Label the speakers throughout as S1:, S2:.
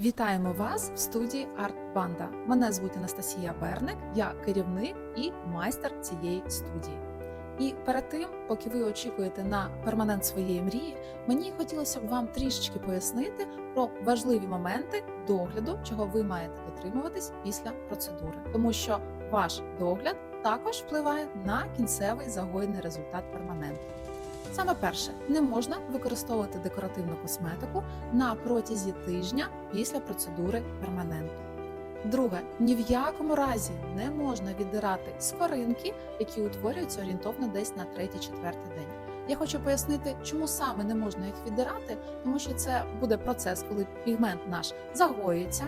S1: Вітаємо вас в студії Артбанда. Мене звуть Анастасія Берник, я керівник і майстер цієї студії. І перед тим, поки ви очікуєте на перманент своєї мрії, мені хотілося б вам трішечки пояснити про важливі моменти догляду, чого ви маєте дотримуватись після процедури, тому що ваш догляд також впливає на кінцевий загоєний результат перманенту. Саме перше, не можна використовувати декоративну косметику на протязі тижня після процедури перманенту. Друге, ні в якому разі не можна віддирати скоринки, які утворюються орієнтовно десь на 3-4 день. Я хочу пояснити, чому саме не можна їх віддирати, тому що це буде процес, коли пігмент наш загоюється,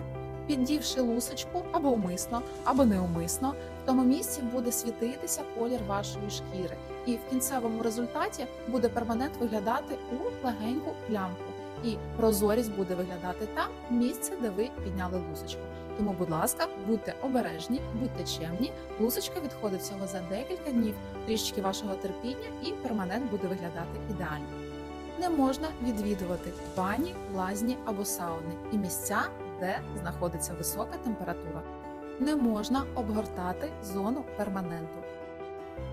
S1: піддівши лусочку або умисно, або неумисно, тому місці буде світитися колір вашої шкіри, і в кінцевому результаті буде перманент виглядати у легеньку плямку і прозорість буде виглядати там місце, де ви підняли лусочку. Тому, будь ласка, будьте обережні, будьте чемні. Лусочка відходить всього за декілька днів, трішечки вашого терпіння, і перманент буде виглядати ідеально. Не можна відвідувати бані, лазні або сауни і місця, де знаходиться висока температура. Не можна обгортати зону перманенту.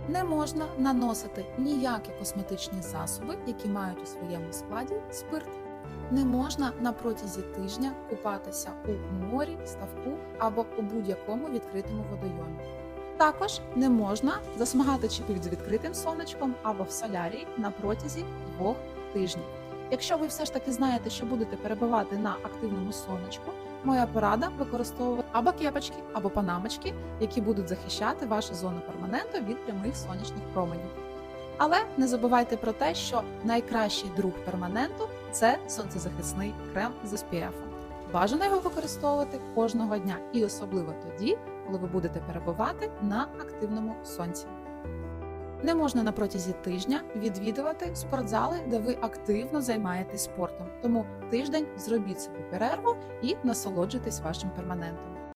S1: Не можна наносити ніякі косметичні засоби, які мають у своєму складі спирт. Не можна на протязі тижня купатися у морі, ставку або у будь-якому відкритому водойомі. Також не можна засмагати чи під відкритим сонечком або в солярії на протязі двох тижнів. Якщо ви все ж таки знаєте, що будете перебувати на активному сонечку, моя порада використовувати або кепочки, або панамочки, які будуть захищати вашу зону перманенту від прямих сонячних променів. Але не забувайте про те, що найкращий друг перманенту це сонцезахисний крем з SPF. Бажано його використовувати кожного дня і особливо тоді, коли ви будете перебувати на активному сонці. Не можна на протязі тижня відвідувати спортзали, де ви активно займаєтесь спортом. Тому тиждень зробіть собі перерву і насолоджуйтесь вашим перманентом.